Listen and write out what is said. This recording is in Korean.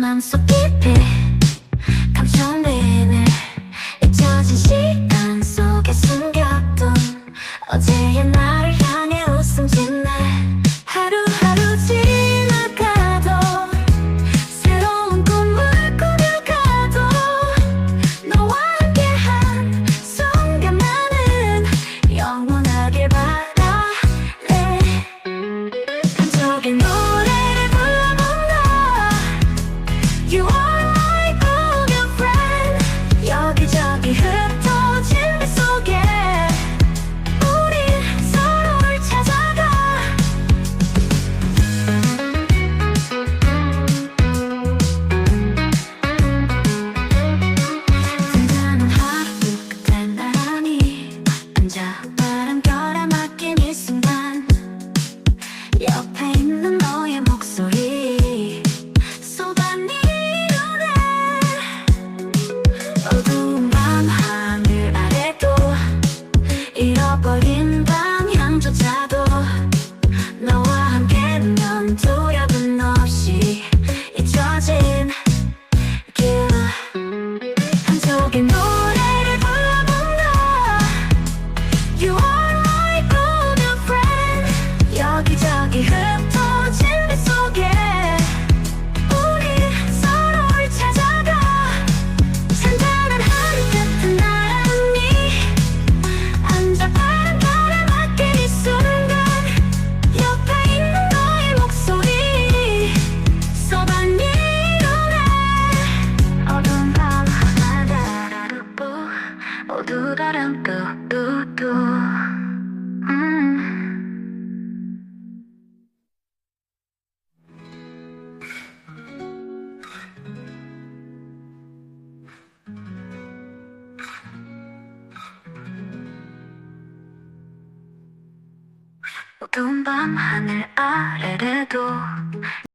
내 맘속 깊이 감춰내네. 잊혀진 시간 속에 숨겼던 어제의 나를 향해 웃음 짓네. 하루하루 지나가도 새로운 꿈을 꾸려가도 너와 함께한 순간만은 영원하길 바라네. 한적인 노 You are my good friend. 여기저기 흩어진 배 속에 우린 서로를 찾아가. 혼자는 하루 끝에 나란히 앉아 바람결에 맡 어두라란 뚜뚜뚜 음. 어두운 밤 하늘 아래래도